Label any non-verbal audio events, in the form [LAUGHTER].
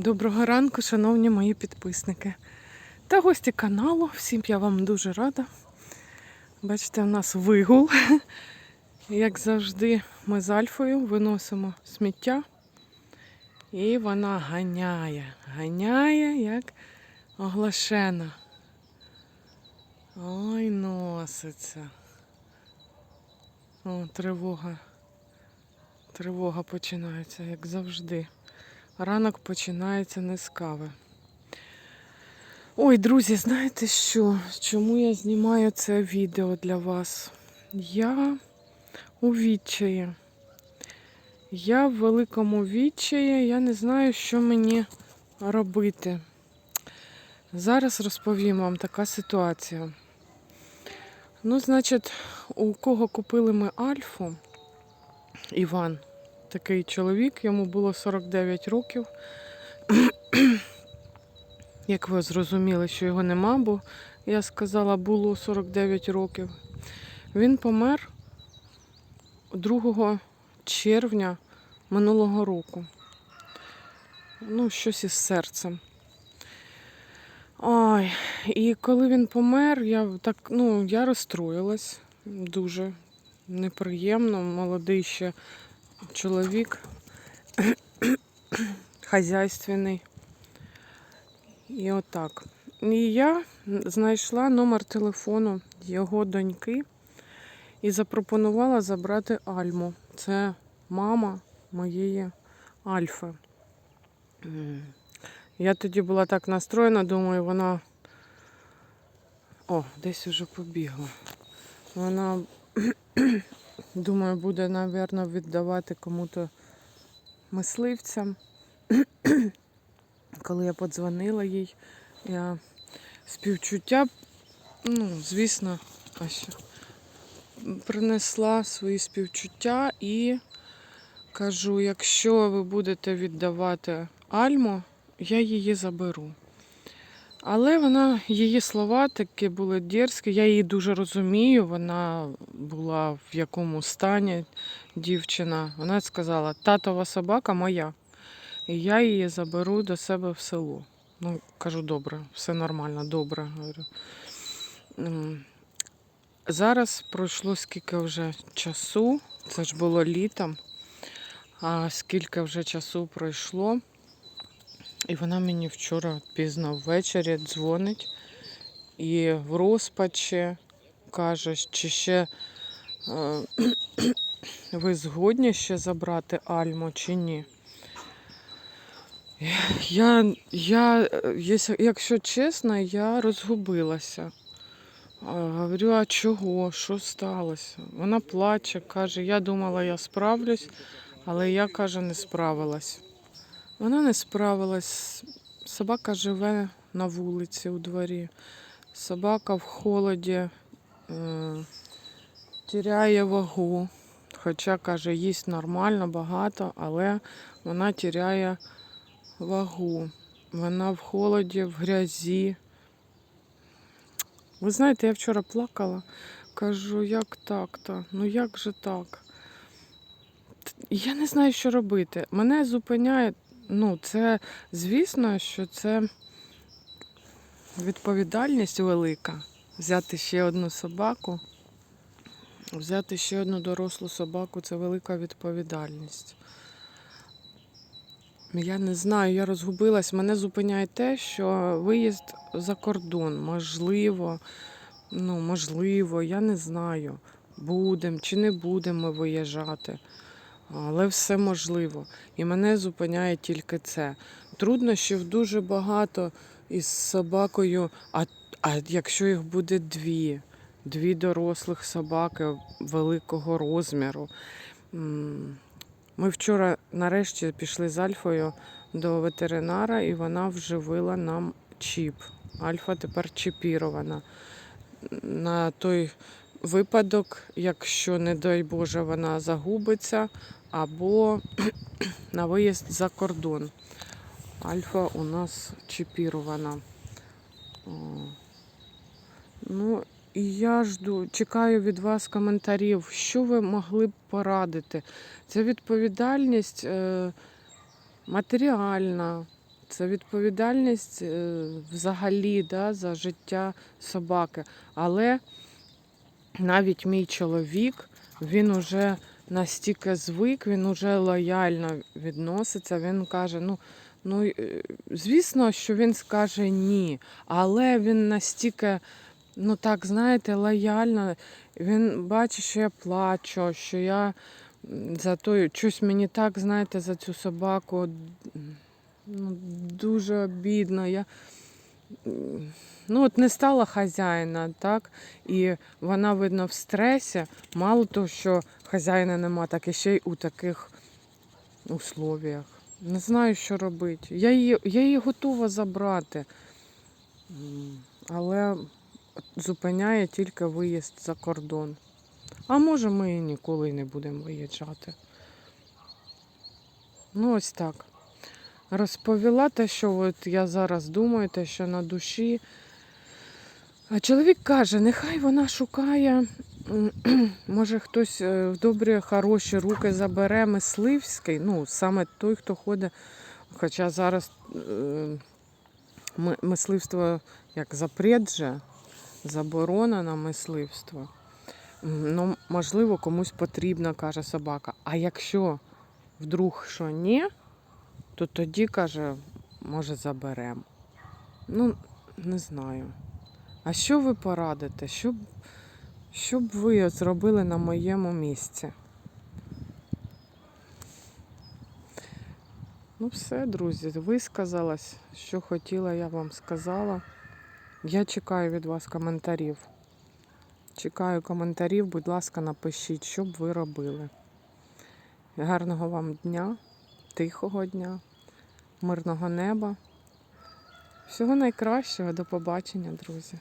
Доброго ранку, шановні мої підписники та гості каналу. Всім я вам дуже рада. Бачите, у нас вигул. [LAUGHS] Як завжди, ми з Альфою виносимо сміття. І вона ганяє, ганяє, як оглашена. Ой, носиться. О, тривога. Тривога починається, як завжди. Ранок починається не з кави. Ой, друзі, знаєте що? Чому я знімаю це відео для вас? Я у відчаї. Я в великому відчаї, я не знаю, що мені робити. Зараз розповім вам така ситуація. Ну, значить, у кого купили ми Альфу, Іван, такий чоловік, йому було 49 років. [CLEARS THROAT] Як ви зрозуміли, що його нема, бо я сказала, було 49 років. Він помер 2 червня минулого року. Ну, щось із серцем. Ой, і коли він помер, я так, ну, я розстроїлась дуже неприємно, молодий ще чоловік [COUGHS] хазяйственний. І отак. І я знайшла номер телефону його доньки і запропонувала забрати Альму. Це мама моєї Альфи. Я тоді була так настроєна, думаю, вона. О, десь уже побігла. Вона, думаю, буде, напевно, віддавати кому-то мисливцям. [CLEARS THROAT] Коли я подзвонила їй, я співчуття, ну, звісно, що, принесла свої співчуття і кажу, якщо ви будете віддавати Альму, я її заберу. Але вона, її слова такі були дерзкі, я її дуже розумію, вона була в якому стані дівчина. Вона сказала, татова собака моя. І я її заберу до себе в село. Ну, кажу, добре, все нормально, добре. Говорю. Зараз пройшло скільки вже часу, це ж було літом, а скільки вже часу пройшло. І вона мені вчора пізно ввечері дзвонить і в розпачі каже, чи ще е, [CLEARS THROAT] ви згодні ще забрати Альму чи ні. Я, я, якщо чесно, я розгубилася. Говорю, а чого? Що сталося? Вона плаче, каже, я думала, я справлюсь, але я, каже, не справилась. Вона не справилась. Собака живе на вулиці у дворі. Собака в холоді е, тіряє вагу. Хоча, каже, їсть нормально, багато, але вона тіряє вагу. Вона в холоді, в грязі. Ви знаєте, я вчора плакала, кажу, як так-то? Ну як же так? Я не знаю, що робити. Мене зупиняє, ну, це, звісно, що це відповідальність велика. Взяти ще одну собаку. Взяти ще одну дорослу собаку це велика відповідальність. Я не знаю, я розгубилась. Мене зупиняє те, що виїзд за кордон, можливо, ну, можливо, я не знаю, будемо чи не будемо ми виїжджати. Але все можливо. І мене зупиняє тільки це. Труднощів дуже багато із собакою, а, а якщо їх буде дві, дві дорослих собаки великого розміру. Ми вчора нарешті пішли з Альфою до ветеринара, і вона вживила нам чіп. Альфа тепер чіпірована. На той випадок, якщо, не дай Боже, вона загубиться, або [CLEARS THROAT] на виїзд за кордон. Альфа у нас чіпірована. Ну, і я жду, чекаю від вас коментарів, що ви могли б порадити. Це відповідальність е, матеріальна, це відповідальність е, взагалі да, за життя собаки. Але навіть мій чоловік, він уже настільки звик, він уже лояльно відноситься. Він каже: ну, ну е, звісно, що він скаже ні, але він настільки, ну так, знаєте, лояльно. Він бачить, що я плачу, що я за той, щось мені так, знаєте, за цю собаку ну, дуже обідно. Я, ну, от не стала хазяїна, так? І вона, видно, в стресі. Мало того, що хазяїна нема, так і ще й у таких условіях. Не знаю, що робити. Я її, я її готова забрати. Але зупиняє тільки виїзд за кордон. А може, ми і ніколи не будемо виїжджати. Ну, ось так. Розповіла те, що от я зараз думаю, те, що на душі. А чоловік каже, нехай вона шукає, [CLEARS THROAT] може хтось е, в добрі, хороші руки забере мисливський, ну, саме той, хто ходить. Хоча зараз е, мисливство як запрет же, заборона мисливство. Ну, можливо, комусь потрібна, каже собака. А якщо вдруг що ні, то тоді, каже, може, заберемо. Ну, не знаю. А що ви порадите? Що що б ви зробили на моєму місці? Ну, все, друзі, висказалась. Що хотіла, я вам сказала. Я чекаю від вас коментарів. Чекаю коментарів, будь ласка, напишіть, що б ви робили. Гарного вам дня, тихого дня, мирного неба. Всього найкращого, до побачення, друзі.